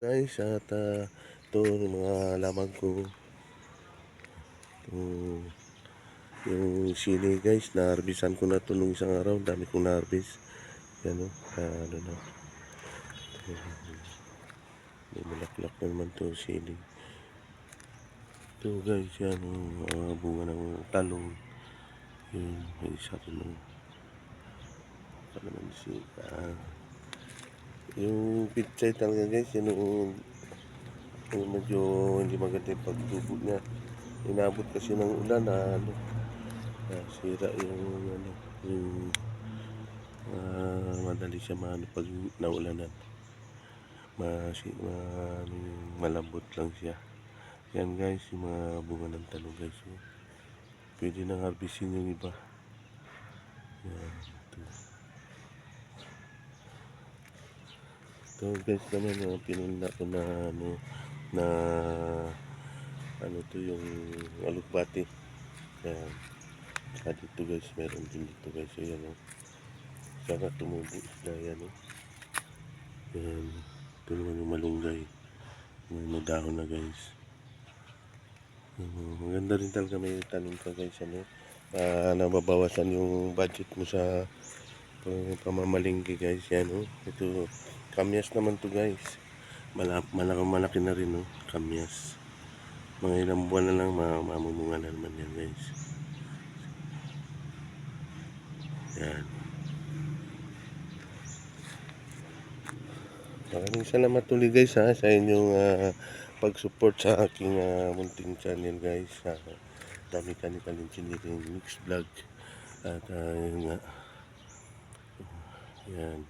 guys at uh, ito yung mga lamang ko. Ito, yung sili guys na-harvestan ko na ito nung isang araw. Dami kong na-harvest yan o uh, ano na. May malaklak na naman ito sili. Ito guys yan yung uh, bunga ng talong. Yun may isa rin ng kalamansi ah yung pitsay talaga guys, yun yung, yung medyo hindi maganda yung pagtubo niya. Inabot kasi ng ulan na ano, sira yung ano, yung ah, madali siya maano pag naulanan. Masi, ma, ano, malambot lang siya. Yan guys, yung mga bunga ng talong guys. oh. Pwede nang harvestin yung iba. Yan, Ito guys naman yung pinunla ko na ano na ano to yung alugbati. Yan. Saka dito guys, meron din dito guys. Ayan o. Saka tumubo na yan o. Yan. Ito naman yung malunggay. May dahon na guys. Uh, maganda rin talaga may tanim ka guys. Ano? Ah, nababawasan yung budget mo sa pang- pamamalingki guys. Yan o. Ito Kamyas naman to guys. Malaki, malaki, malaki na rin no. Kamyas. Mga ilang buwan na lang ma- mamumunga na naman yan guys. Yan. Maraming salamat ulit guys ha sa inyong ah, pag-support sa aking ah, munting channel guys. Uh, dami ka ni Kalinchiniring Mix Vlog. At ah, yun nga. Yan.